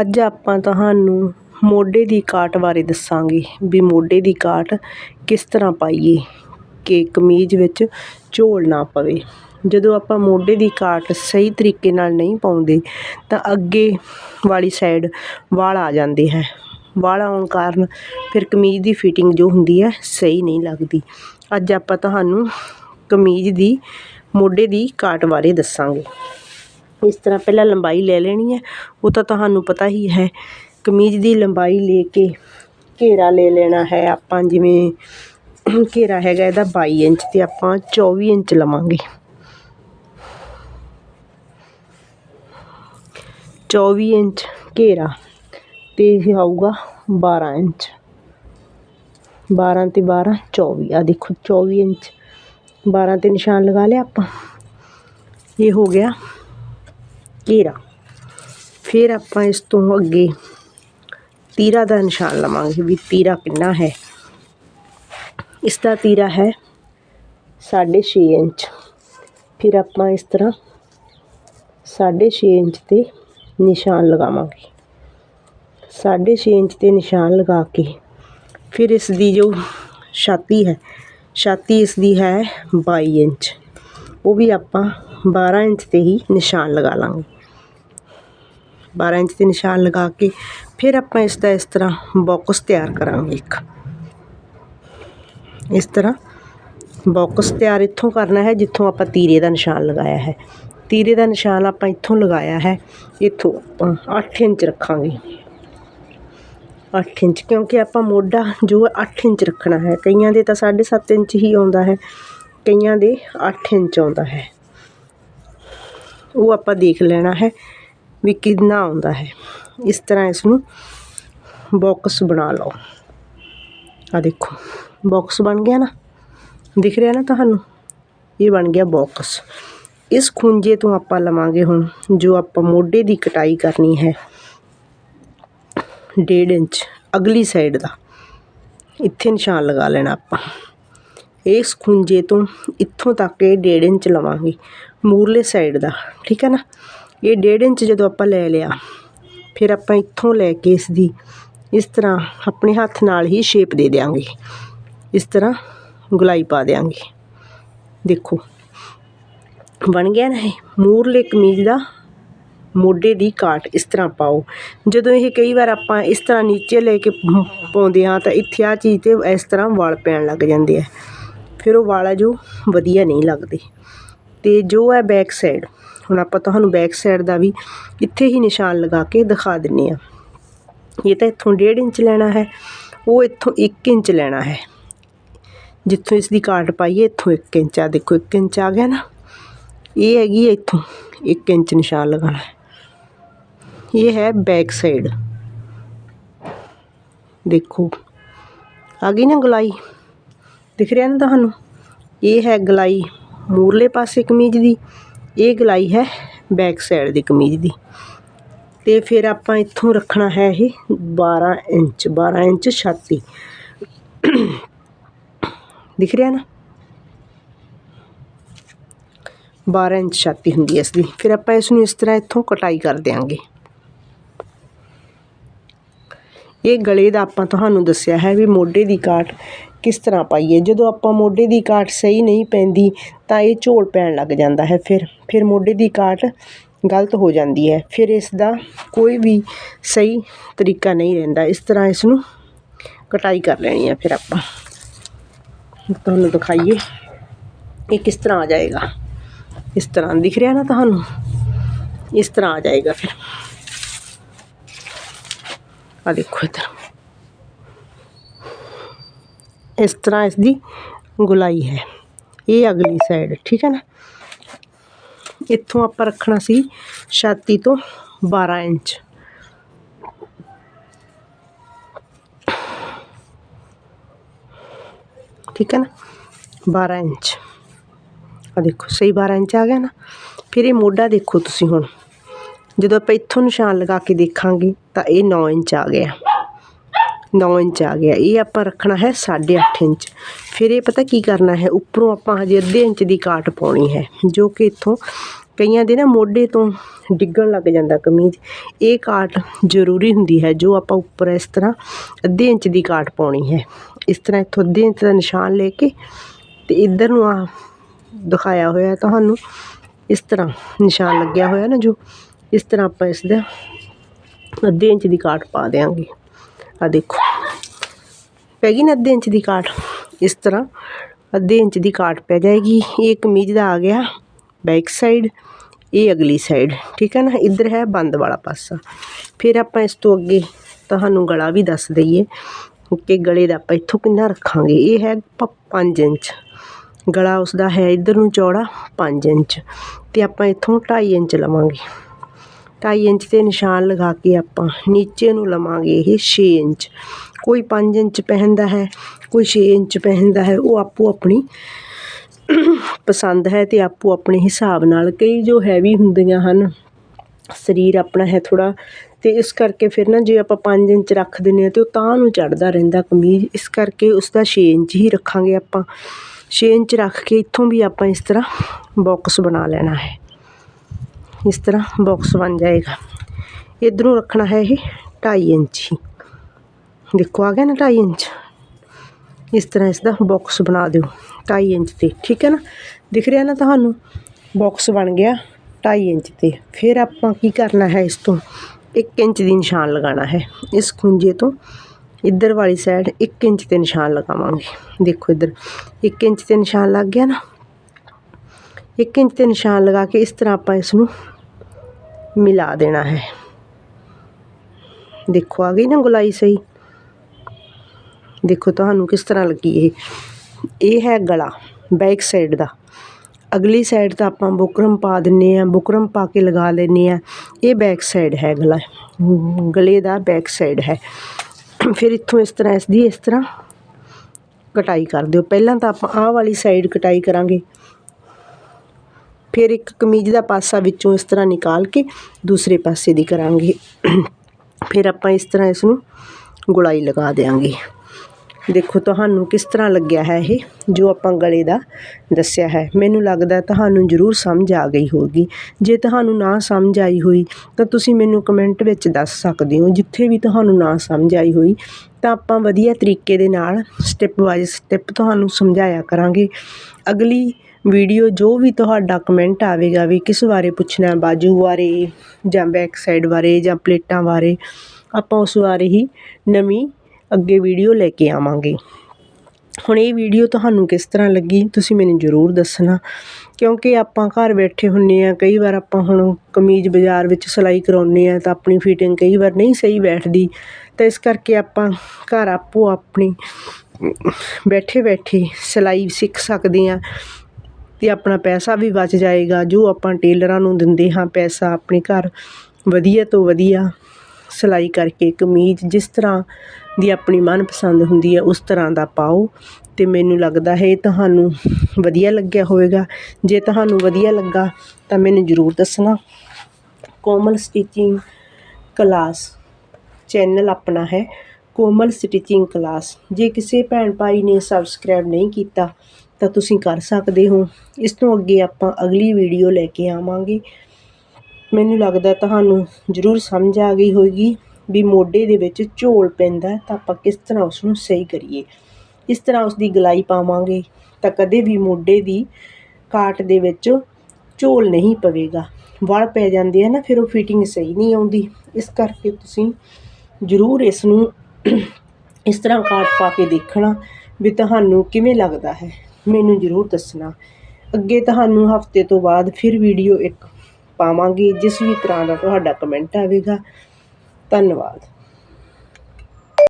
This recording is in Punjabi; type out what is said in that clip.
ਅੱਜ ਆਪਾਂ ਤੁਹਾਨੂੰ ਮੋਢੇ ਦੀ ਕਾਟ ਬਾਰੇ ਦੱਸਾਂਗੇ ਵੀ ਮੋਢੇ ਦੀ ਕਾਟ ਕਿਸ ਤਰ੍ਹਾਂ ਪਾਈਏ ਕਿ ਕਮੀਜ਼ ਵਿੱਚ ਝੋਲ ਨਾ ਪਵੇ। ਜਦੋਂ ਆਪਾਂ ਮੋਢੇ ਦੀ ਕਾਟ ਸਹੀ ਤਰੀਕੇ ਨਾਲ ਨਹੀਂ ਪਾਉਂਦੇ ਤਾਂ ਅੱਗੇ ਵਾਲੀ ਸਾਈਡ ਵਾਲ ਆ ਜਾਂਦੇ ਹੈ। ਵਾਲ ਆਉਣ ਕਾਰਨ ਫਿਰ ਕਮੀਜ਼ ਦੀ ਫਿਟਿੰਗ ਜੋ ਹੁੰਦੀ ਹੈ ਸਹੀ ਨਹੀਂ ਲੱਗਦੀ। ਅੱਜ ਆਪਾਂ ਤੁਹਾਨੂੰ ਕਮੀਜ਼ ਦੀ ਮੋਢੇ ਦੀ ਕਾਟ ਬਾਰੇ ਦੱਸਾਂਗੇ। ਇਸ ਤਰ੍ਹਾਂ ਪਹਿਲਾਂ ਲੰਬਾਈ ਲੈ ਲੈਣੀ ਹੈ। ਉਹ ਤਾਂ ਤੁਹਾਨੂੰ ਪਤਾ ਹੀ ਹੈ, ਕਮੀਜ਼ ਦੀ ਲੰਬਾਈ ਲੈ ਕੇ ਘੇਰਾ ਲੈ ਲੈਣਾ ਹੈ ਆਪਾਂ, ਜਿਵੇਂ ਘੇਰਾ ਹੈਗਾ ਇਹਦਾ ਬਾਈ ਇੰਚ ਤੇ ਆਪਾਂ 24 ਇੰਚ ਲਵਾਂਗੇ। 24 ਇੰਚ ਘੇਰਾ ਤੇ ਇਹ ਆਊਗਾ 12 ਇੰਚ। 12 ਤੇ 12 24 ਆ ਦੇਖੋ 24 ਇੰਚ। 12 ਤੇ ਨਿਸ਼ਾਨ ਲਗਾ ਲਿਆ ਆਪਾਂ। ਇਹ ਹੋ ਗਿਆ ਘੇਰਾ। ਫਿਰ ਆਪਾਂ ਇਸ ਤੋਂ ਅੱਗੇ ਤੀਰਾ ਦਾ ਨਿਸ਼ਾਨ ਲਵਾਂਗੇ ਵੀ ਤੀਰਾ ਕਿੰਨਾ ਹੈ। ਇਸ ਦਾ ਤੀਰਾ ਹੈ 6.5 ਇੰਚ। ਫਿਰ ਆਪਾਂ ਇਸ ਤਰ੍ਹਾਂ 6.5 ਇੰਚ ਤੇ ਨਿਸ਼ਾਨ ਲਗਾਵਾਂਗੇ। 6.5 ਇੰਚ ਤੇ ਨਿਸ਼ਾਨ ਲਗਾ ਕੇ ਫਿਰ ਇਸ ਦੀ ਜੋ ਛਾਤੀ ਹੈ, ਛਾਤੀ ਇਸ ਦੀ ਹੈ 22 ਇੰਚ। ਉਹ ਵੀ ਆਪਾਂ 12 ਇੰਚ ਤੇ ਹੀ ਨਿਸ਼ਾਨ ਲਗਾ ਲਾਂਗੇ। 12 ਇੰਚ ਤੇ ਨਿਸ਼ਾਨ ਲਗਾ ਕੇ ਫਿਰ ਆਪਾਂ ਇਸ ਦਾ ਇਸ ਤਰ੍ਹਾਂ ਬਾਕਸ ਤਿਆਰ ਕਰਾਂਗੇ ਇੱਕ। ਇਸ ਤਰ੍ਹਾਂ ਬਾਕਸ ਤਿਆਰ ਇੱਥੋਂ ਕਰਨਾ ਹੈ ਜਿੱਥੋਂ ਆਪਾਂ ਤੀਰੇ ਦਾ ਨਿਸ਼ਾਨ ਲਗਾਇਆ ਹੈ। ਤੀਰੇ ਦਾ ਨਿਸ਼ਾਨ ਆਪਾਂ ਇੱਥੋਂ ਲਗਾਇਆ ਹੈ, ਇੱਥੋਂ ਆਪਾਂ 8 ਇੰਚ ਰੱਖਾਂਗੇ। 8 ਇੰਚ ਕਿਉਂਕਿ ਆਪਾਂ ਮੋਢਾ ਜੋ 8 ਇੰਚ ਰੱਖਣਾ ਹੈ। ਕਈਆਂ ਦੇ ਤਾਂ 7.5 ਇੰਚ ਹੀ ਆਉਂਦਾ ਹੈ, ਕਈਆਂ ਦੇ 8 ਇੰਚ ਆਉਂਦਾ ਹੈ। ਉਹ ਆਪਾਂ ਦੇਖ ਲੈਣਾ ਹੈ ਵੀ ਕਿੰਨਾ ਆਉਂਦਾ ਹੈ। ਇਸ ਤਰ੍ਹਾਂ ਇਸ ਨੂੰ ਬਾਕਸ ਬਣਾ ਲਓ। ਆ ਦੇਖੋ ਬਾਕਸ ਬਣ ਗਿਆ ਨਾ? ਦਿਖ ਰਿਹਾ ਨਾ ਤੁਹਾਨੂੰ? ਇਹ ਬਣ ਗਿਆ ਬਾਕਸ ਇਸ ਖੁੰਝੇ ਤੋਂ ਆਪਾਂ ਲਵਾਂਗੇ ਹੁਣ ਜੋ ਆਪਾਂ ਮੋਢੇ ਦੀ ਕਟਾਈ ਕਰਨੀ ਹੈ। 1.5 ਇੰਚ, ਅਗਲੀ ਸਾਈਡ ਦਾ। ਇੱਥੇ ਨਿਸ਼ਾਨ ਲਗਾ ਲੈਣਾ ਆਪਾਂ। ਇਸ ਖੁੰਝੇ ਤੋਂ ਇੱਥੋਂ ਤੱਕ ਇਹ ਡੇਢ ਇੰਚ ਲਵਾਂਗੇ, ਮੂਰਲੇ ਸਾਈਡ ਦਾ, ਠੀਕ ਹੈ ਨਾ? ਇਹ ਡੇਢ ਇੰਚ ਜਦੋਂ ਆਪਾਂ ਲੈ ਲਿਆ, ਫਿਰ ਆਪਾਂ ਇੱਥੋਂ ਲੈ ਕੇ ਇਸ ਦੀ ਇਸ ਤਰ੍ਹਾਂ ਆਪਣੇ ਹੱਥ ਨਾਲ ਹੀ ਸ਼ੇਪ ਦੇ ਦੇਾਂਗੇ ਇਸ ਤਰ੍ਹਾਂ ਗੁਲਾਈ ਪਾ ਦੇਾਂਗੇ ਦੇਖੋ, ਬਣ ਗਿਆ ਨਾ ਇਹ, ਮੂਰਲੇ ਕਮੀਜ਼ ਦਾ ਮੋਢੇ ਦੀ ਕਾਟ ਇਸ ਤਰ੍ਹਾਂ ਪਾਓ। ਜਦੋਂ ਇਹ ਕਈ ਵਾਰ ਆਪਾਂ ਇਸ ਤਰ੍ਹਾਂ ਨੀਚੇ ਲੈ ਕੇ ਪਾਉਂਦੇ ਹਾਂ ਤਾਂ ਇੱਥੇ ਆ ਚੀਜ਼ ਤੇ ਇਸ ਤਰ੍ਹਾਂ ਵਾਲ ਪੈਣ ਲੱਗ ਜਾਂਦੇ ਆ। ਫਿਰ ਉਹ ਵਾਲ ਆ ਜੋ ਵਧੀਆ ਨਹੀਂ ਲੱਗਦੇ। ਅਤੇ ਜੋ ਹੈ ਬੈਕ ਸਾਈਡ ਹੁਣ ਆਪਾਂ ਤੁਹਾਨੂੰ ਬੈਕ ਸਾਈਡ ਦਾ ਵੀ ਇੱਥੇ ਹੀ ਨਿਸ਼ਾਨ ਲਗਾ ਕੇ ਦਿਖਾ ਦਿੰਨੇ ਆ ਇਹ ਤਾਂ ਇੱਥੋਂ 1.5 ਇੰਚ ਲੈਣਾ ਹੈ, ਉਹ ਇੱਥੋਂ 1 ਇੰਚ ਲੈਣਾ ਹੈ। ਜਿੱਥੋਂ ਇਸ ਦੀ ਕਾਟ ਪਾਈਏ ਇੱਥੋਂ 1 ਇੰਚ ਆ। ਦੇਖੋ 1 ਇੰਚ ਆ ਗਿਆ ਨਾ। ਇਹ ਹੈਗੀ ਇੱਥੋਂ 1 ਇੰਚ ਨਿਸ਼ਾਨ ਲਗਾਉਣਾ ਹੈ। ਇਹ ਹੈ ਬੈਕ ਸਾਈਡ ਦੇਖੋ, ਆ ਗਈ ਨਾ ਗੁਲਾਈ। ਦਿਖ ਰਿਹਾ ਨਾ ਤੁਹਾਨੂੰ? ਇਹ ਹੈ ਗਲਾਈ ਮੂਰਲੇ ਪਾਸੇ ਕਮੀਜ਼ ਦੀ, ਇਹ ਗਲਾਈ ਹੈ ਬੈਕ ਸਾਈਡ ਦੀ ਕਮੀਜ਼ ਦੀ। ਤੇ ਫਿਰ ਆਪਾਂ ਇੱਥੋਂ ਰੱਖਣਾ ਹੈ ਇਹ 12 ਇੰਚ 12 ਇੰਚ ਛਾਤੀ। ਦਿਖ ਰਿਹਾ ਨਾ? 12 ਇੰਚ ਛਾਤੀ ਹੁੰਦੀ ਹੈ ਇਸ ਦੀ। ਫਿਰ ਆਪਾਂ ਇਸ ਨੂੰ ਇਸ ਤਰ੍ਹਾਂ ਇੱਥੋਂ ਕਟਾਈ ਕਰ ਦਿਆਂਗੇ। ਇਹ ਗਲੇ ਦਾ ਆਪਾਂ ਤੁਹਾਨੂੰ ਦੱਸਿਆ ਹੈ ਵੀ ਮੋਢੇ ਦੀ ਕਾਟ ਕਿਸ ਤਰ੍ਹਾਂ ਪਾਈਏ। ਜਦੋਂ ਆਪਾਂ ਮੋਢੇ ਦੀ ਕਾਟ ਸਹੀ ਨਹੀਂ ਪੈਂਦੀ, ਤਾਂ ਇਹ ਝੋਲ ਪੈਣ ਲੱਗ ਜਾਂਦਾ ਹੈ ਫਿਰ। ਫਿਰ ਮੋਢੇ ਦੀ ਕਾਟ ਗਲਤ ਹੋ ਜਾਂਦੀ ਹੈ। ਫਿਰ ਇਸ ਦਾ ਕੋਈ ਵੀ ਸਹੀ ਤਰੀਕਾ ਨਹੀਂ ਰਹਿੰਦਾ। ਇਸ ਤਰ੍ਹਾਂ ਇਸ ਨੂੰ ਕਟਾਈ ਕਰ ਲੈਣੀ ਹੈ ਫਿਰ ਆਪਾਂ। ਤੁਹਾਨੂੰ ਦਿਖਾਈਏ ਇਹ ਕਿਸ ਤਰ੍ਹਾਂ ਆ ਜਾਏਗਾ। ਇਸ ਤਰ੍ਹਾਂ ਦਿਖ ਰਿਹਾ ਨਾ ਤੁਹਾਨੂੰ? ਇਸ ਤਰ੍ਹਾਂ ਆ ਜਾਏਗਾ ਫਿਰ। ਆ ਦੇਖੋ ਇੱਧਰ ਇਸ ਤਰ੍ਹਾਂ ਇਸ ਦੀ ਗੁਲਾਈ ਹੈ ਇਹ ਅਗਲੀ ਸਾਈਡ ਠੀਕ ਹੈ ਨਾ ਇੱਥੋਂ ਆਪਾਂ ਰੱਖਣਾ ਸੀ ਛਾਤੀ ਤੋਂ 12 ਇੰਚ ਠੀਕ ਹੈ ਨਾ 12 ਇੰਚ ਆ ਦੇਖੋ ਸਹੀ 12 ਇੰਚ ਆ ਗਿਆ ਨਾ ਫਿਰ ਇਹ ਮੋਢਾ ਦੇਖੋ ਤੁਸੀਂ ਹੁਣ ਜਦੋਂ ਆਪਾਂ ਇੱਥੋਂ ਨਿਸ਼ਾਨ ਲਗਾ ਕੇ ਦੇਖਾਂਗੇ ਤਾਂ ਇਹ 9 ਇੰਚ ਆ ਗਿਆ। 9 ਇੰਚ ਆ ਗਿਆ। ਇਹ ਆਪਾਂ ਰੱਖਣਾ ਹੈ 8.5 ਇੰਚ। ਫਿਰ ਇਹ ਪਤਾ ਕੀ ਕਰਨਾ ਹੈ? ਉੱਪਰੋਂ ਆਪਾਂ ਹਜੇ ਅੱਧੇ ਇੰਚ ਦੀ ਕਾਟ ਪਾਉਣੀ ਹੈ, ਜੋ ਕਿ ਇੱਥੋਂ ਕਈਆਂ ਦੇ ਨਾ ਮੋਢੇ ਤੋਂ ਡਿੱਗਣ ਲੱਗ ਜਾਂਦਾ ਕਮੀਜ਼। ਇਹ ਕਾਟ ਜ਼ਰੂਰੀ ਹੁੰਦੀ ਹੈ, ਜੋ ਆਪਾਂ ਉੱਪਰ ਇਸ ਤਰ੍ਹਾਂ ਅੱਧੇ ਇੰਚ ਦੀ ਕਾਟ ਪਾਉਣੀ ਹੈ। ਇਸ ਤਰ੍ਹਾਂ ਇੱਥੋਂ ਅੱਧੇ ਇੰਚ ਦਾ ਨਿਸ਼ਾਨ ਲੈ ਕੇ ਤੇ ਇੱਧਰ ਨੂੰ ਆ ਦਿਖਾਇਆ ਹੋਇਆ ਤੁਹਾਨੂੰ। ਇਸ ਤਰ੍ਹਾਂ ਨਿਸ਼ਾਨ ਲੱਗਿਆ ਹੋਇਆ ਨਾ ਜੋ ਇਸ ਤਰ੍ਹਾਂ ਆਪਾਂ ਇਸ ਦਾ ਅੱਧੇ ਇੰਚ ਦੀ ਕਾਟ ਪਾ ਦਿਆਂਗੇ। ਆ ਦੇਖੋ। ਪੈ ਗਈ ਨਾ ਅੱਧੇ ਇੰਚ ਦੀ ਕਾਟ। ਇਸ ਤਰ੍ਹਾਂ ਅੱਧੇ ਇੰਚ ਦੀ ਕਾਟ ਪੈ ਜਾਏਗੀ। ਇਹ ਕਮੀਜ਼ ਦਾ ਆ ਗਿਆ ਬੈਕ ਸਾਈਡ, ਇਹ ਅਗਲੀ ਸਾਈਡ। ਠੀਕ ਹੈ ਨਾ? ਇੱਧਰ ਹੈ ਬੰਦ ਵਾਲਾ ਪਾਸਾ। ਫਿਰ ਆਪਾਂ ਇਸ ਤੋਂ ਅੱਗੇ ਤੁਹਾਨੂੰ ਗਲਾ ਵੀ ਦੱਸ ਦਈਏ ਕਿ ਗਲੇ ਦਾ ਆਪਾਂ ਇੱਥੋਂ ਕਿੰਨਾ ਰੱਖਾਂਗੇ। ਇਹ ਹੈ 5 ਇੰਚ। ਗਲਾ ਉਸ ਦਾ ਹੈ ਇੱਧਰ ਨੂੰ ਚੌੜਾ 5 ਇੰਚ। ਤੇ ਆਪਾਂ ਇੱਥੋਂ 2.5 ਇੰਚ ਲਵਾਂਗੇ। 2.5 ਇੰਚ ਤੇ ਨਿਸ਼ਾਨ ਲਗਾ ਕੇ ਆਪਾਂ ਨੀਚੇ ਨੂੰ ਲਵਾਂਗੇ ਇਹ 6 ਇੰਚ। ਕੋਈ 5 ਇੰਚ ਪਹਿਨਦਾ ਹੈ, ਕੋਈ 6 ਇੰਚ ਪਹਿਨਦਾ ਹੈ, ਉਹ ਆਪੋ ਆਪਣੀ ਪਸੰਦ ਹੈ ਤੇ ਆਪੋ ਆਪਣੇ ਹਿਸਾਬ ਨਾਲ ਕਈ ਜੋ ਹੈਵੀ ਹੁੰਦੀਆਂ ਹਨ, ਸਰੀਰ ਆਪਣਾ ਹੈ ਥੋੜਾ ਤੇ ਇਸ ਕਰਕੇ ਫਿਰ ਨਾ ਜੇ ਆਪਾਂ 5 ਇੰਚ ਰੱਖ ਦਿੰਨੇ ਆ ਤੇ ਉਹ ਤਾਂ ਨੂੰ ਚੜਦਾ ਰਹਿੰਦਾ ਕਮੀਜ਼, ਇਸ ਕਰਕੇ ਉਸ ਦਾ 6 ਇੰਚ ਹੀ ਰੱਖਾਂਗੇ ਆਪਾਂ। 6 ਇੰਚ ਰੱਖ ਕੇ ਇੱਥੋਂ ਵੀ ਆਪਾਂ ਇਸ ਤਰ੍ਹਾਂ ਬਾਕਸ ਬਣਾ ਲੈਣਾ ਹੈ। ਇਸ ਤਰ੍ਹਾਂ ਬਾਕਸ ਬਣ ਜਾਏਗਾ ਇਧਰੋਂ ਰੱਖਣਾ ਹੈ ਇਹ 2.5 ਇੰਚ ਹੀ ਦੇਖੋ ਆ ਗਿਆ ਨਾ 2.5 ਇੰਚ ਇਸ ਤਰ੍ਹਾਂ ਇਸ ਦਾ ਬਾਕਸ ਬਣਾ ਦਿਓ 2.5 ਇੰਚ ਤੇ ਠੀਕ ਹੈ ਨਾ ਦਿਖ ਰਿਹਾ ਨਾ ਤੁਹਾਨੂੰ ਬਾਕਸ ਬਣ ਗਿਆ 2.5 ਇੰਚ ਤੇ ਫਿਰ ਆਪਾਂ ਕੀ ਕਰਨਾ ਹੈ ਇਸ ਤੋਂ 1 ਇੰਚ ਦੀ ਨਿਸ਼ਾਨ ਲਗਾਉਣਾ ਹੈ ਇਸ ਖੁੰਝੇ ਤੋਂ ਇੱਧਰ ਵਾਲੀ ਸਾਈਡ 1 ਇੰਚ ਤੇ ਨਿਸ਼ਾਨ ਲਗਾਵਾਂਗੇ ਦੇਖੋ ਇੱਧਰ 1 ਇੰਚ ਤੇ ਨਿਸ਼ਾਨ ਲੱਗ ਗਿਆ ਨਾ 1 ਇੰਚ ਤੇ ਨਿਸ਼ਾਨ ਲਗਾ ਕੇ ਇਸ ਤਰ੍ਹਾਂ ਆਪਾਂ ਇਸ ਨੂੰ ਮਿਲਾ ਦੇਣਾ ਹੈ। ਦੇਖੋ, ਆ ਗਈ ਨਾ ਗੁਲਾਈ ਸਹੀ। ਦੇਖੋ ਤੁਹਾਨੂੰ ਕਿਸ ਤਰ੍ਹਾਂ ਲੱਗੀ ਇਹ। ਇਹ ਹੈ ਗਲਾ, ਬੈਕ ਸਾਈਡ ਦਾ। ਅਗਲੀ ਸਾਈਡ ਤਾਂ ਆਪਾਂ ਬੁਕਰਮ ਪਾ ਦਿੰਨੇ ਆ, ਬੁਕਰਮ ਪਾ ਕੇ ਲਗਾ ਲੈਨੇ ਆ। ਇਹ ਬੈਕ ਸਾਈਡ ਹੈ ਗਲਾ। ਗਲੇ ਦਾ ਬੈਕ ਸਾਈਡ ਹੈ। ਫਿਰ ਇੱਥੋਂ ਇਸ ਤਰ੍ਹਾਂ, ਇਸ ਦੀ ਇਸ ਤਰ੍ਹਾਂ ਕਟਾਈ ਕਰ ਦਿਓ। ਪਹਿਲਾਂ ਤਾਂ ਆਪਾਂ ਆਹ ਵਾਲੀ ਸਾਈਡ ਕਟਾਈ ਕਰਾਂਗੇ। ਫਿਰ ਇੱਕ ਕਮੀਜ਼ ਦਾ ਪਾਸਾ ਵਿੱਚੋਂ ਇਸ ਤਰ੍ਹਾਂ ਨਿਕਾਲ ਕੇ ਦੂਸਰੇ ਪਾਸੇ ਦੀ ਕਰਾਂਗੇ। ਫਿਰ ਆਪਾਂ ਇਸ ਤਰ੍ਹਾਂ ਇਸ ਨੂੰ ਗੁਲਾਈ ਲਗਾ ਦਿਆਂਗੇ। ਦੇਖੋ ਤੁਹਾਨੂੰ ਕਿਸ ਤਰ੍ਹਾਂ ਲੱਗਿਆ ਹੈ ਇਹ, ਜੋ ਆਪਾਂ ਗਲੇ ਦਾ ਦੱਸਿਆ ਹੈ। ਮੈਨੂੰ ਲੱਗਦਾ ਤੁਹਾਨੂੰ ਜ਼ਰੂਰ ਸਮਝ ਆ ਗਈ ਹੋਗੀ ਜੇ ਤੁਹਾਨੂੰ ਨਾ ਸਮਝ ਆਈ ਹੋਈ, ਤਾਂ ਤੁਸੀਂ ਮੈਨੂੰ ਕਮੈਂਟ ਵਿੱਚ ਦੱਸ ਸਕਦੇ ਹੋ। ਜਿੱਥੇ ਵੀ ਤੁਹਾਨੂੰ ਨਾ ਸਮਝ ਆਈ ਹੋਈ, ਤਾਂ ਆਪਾਂ ਵਧੀਆ ਤਰੀਕੇ ਦੇ ਨਾਲ ਸਟੈਪ ਬਾਈ ਸਟੈਪ ਤੁਹਾਨੂੰ ਸਮਝਾਇਆ ਕਰਾਂਗੇ। ਅਗਲੀ ਵੀਡੀਓ ਜੋ ਵੀ ਤੁਹਾਡਾ ਕਮੈਂਟ ਆਵੇਗਾ ਵੀ ਕਿਸ ਬਾਰੇ ਪੁੱਛਣਾ ਬਾਜੂ ਬਾਰੇ ਜਾਂ ਬੈਕ ਸਾਈਡ ਬਾਰੇ ਜਾਂ ਪਲੇਟਾਂ ਬਾਰੇ, ਆਪਾਂ ਉਸ ਬਾਰੇ ਹੀ ਨਵੀਂ ਅੱਗੇ ਵੀਡੀਓ ਲੈ ਕੇ ਆਵਾਂਗੇ। ਹੁਣ ਇਹ ਵੀਡੀਓ ਤੁਹਾਨੂੰ ਕਿਸ ਤਰ੍ਹਾਂ ਲੱਗੀ, ਤੁਸੀਂ ਮੈਨੂੰ ਜ਼ਰੂਰ ਦੱਸਣਾ। ਕਿਉਂਕਿ ਆਪਾਂ ਘਰ ਬੈਠੇ ਹੁੰਨੇ ਆ, ਕਈ ਵਾਰ ਆਪਾਂ ਹੁਣ ਕਮੀਜ਼ ਬਾਜ਼ਾਰ ਵਿੱਚ ਸਿਲਾਈ ਕਰਾਉਂਦੇ ਆ ਤਾਂ ਆਪਣੀ ਫਿਟਿੰਗ ਕਈ ਵਾਰ ਨਹੀਂ ਸਹੀ ਬੈਠਦੀ। ਤਾਂ ਇਸ ਕਰਕੇ ਆਪਾਂ ਘਰ ਆਪੋ ਆਪਣੀ ਬੈਠੇ ਬੈਠੇ ਸਿਲਾਈ ਸਿੱਖ ਸਕਦੇ ਆ। ਅਤੇ ਆਪਣਾ ਪੈਸਾ ਵੀ ਬਚ ਜਾਏਗਾ, ਜੋ ਆਪਾਂ ਟੇਲਰਾਂ ਨੂੰ ਦਿੰਦੇ ਹਾਂ ਪੈਸਾ ਆਪਣੇ ਘਰ ਵਧੀਆ ਤੋਂ ਵਧੀਆ ਸਿਲਾਈ ਕਰਕੇ ਕਮੀਜ਼ ਜਿਸ ਤਰ੍ਹਾਂ ਦੀ ਆਪਣੀ ਮਨਪਸੰਦ ਹੁੰਦੀ ਹੈ, ਉਸ ਤਰ੍ਹਾਂ ਦਾ ਪਾਓ। ਅਤੇ ਮੈਨੂੰ ਲੱਗਦਾ ਹੈ ਇਹ ਤੁਹਾਨੂੰ ਵਧੀਆ ਲੱਗਿਆ ਹੋਵੇਗਾ। ਜੇ ਤੁਹਾਨੂੰ ਵਧੀਆ ਲੱਗਾ ਤਾਂ ਮੈਨੂੰ ਜ਼ਰੂਰ ਦੱਸਣਾ। ਕੋਮਲ ਸਟਿਚਿੰਗ ਕਲਾਸ ਚੈਨਲ ਆਪਣਾ ਹੈ। Komal stitching class. ਜੇ ਕਿਸੇ ਭੈਣ ਭਾਈ ਨੇ ਸਬਸਕ੍ਰਾਈਬ ਨਹੀਂ ਕੀਤਾ ਤਾਂ ਤੁਸੀਂ ਕਰ ਸਕਦੇ ਹੋ। ਇਸ ਤੋਂ ਅੱਗੇ ਆਪਾਂ ਅਗਲੀ ਵੀਡੀਓ ਲੈ ਕੇ ਆਵਾਂਗੇ। ਮੈਨੂੰ ਲੱਗਦਾ ਤੁਹਾਨੂੰ ਜ਼ਰੂਰ ਸਮਝ ਆ ਗਈ ਹੋਵੇਗੀ ਵੀ ਮੋਢੇ ਦੇ ਵਿੱਚ ਝੋਲ ਪੈਂਦਾ ਤਾਂ ਆਪਾਂ ਕਿਸ ਤਰ੍ਹਾਂ ਉਸ ਨੂੰ ਸਹੀ ਕਰੀਏ। ਇਸ ਤਰ੍ਹਾਂ ਉਸ ਦੀ ਗਲਾਈ ਪਾਵਾਂਗੇ ਤਾਂ ਕਦੇ ਵੀ ਮੋਢੇ ਦੀ ਕਾਟ ਦੇ ਵਿੱਚ ਝੋਲ ਨਹੀਂ ਪਵੇਗਾ। ਵਲ ਪੈ ਜਾਂਦੇ ਆ ਨਾ, ਫਿਰ ਉਹ ਫਿਟਿੰਗ ਸਹੀ ਨਹੀਂ ਆਉਂਦੀ। ਇਸ ਕਰਕੇ ਤੁਸੀਂ ਜ਼ਰੂਰ ਇਸ ਨੂੰ ਇਸ ਤਰ੍ਹਾਂ ਕਾਟ ਪਾ ਕੇ ਦੇਖਣਾ ਵੀ ਤੁਹਾਨੂੰ ਕਿਵੇਂ ਲੱਗਦਾ ਹੈ। ਮੈਨੂੰ ਜ਼ਰੂਰ ਦੱਸਣਾ। ਅੱਗੇ ਤੁਹਾਨੂੰ ਹਫ਼ਤੇ ਤੋਂ ਬਾਅਦ ਫਿਰ ਵੀਡੀਓ ਇੱਕ ਪਾਵਾਂਗੇ, ਜਿਸ ਵੀ ਤਰ੍ਹਾਂ ਦਾ ਤੁਹਾਡਾ ਕਮੈਂਟ ਆਵੇਗਾ। ਧੰਨਵਾਦ।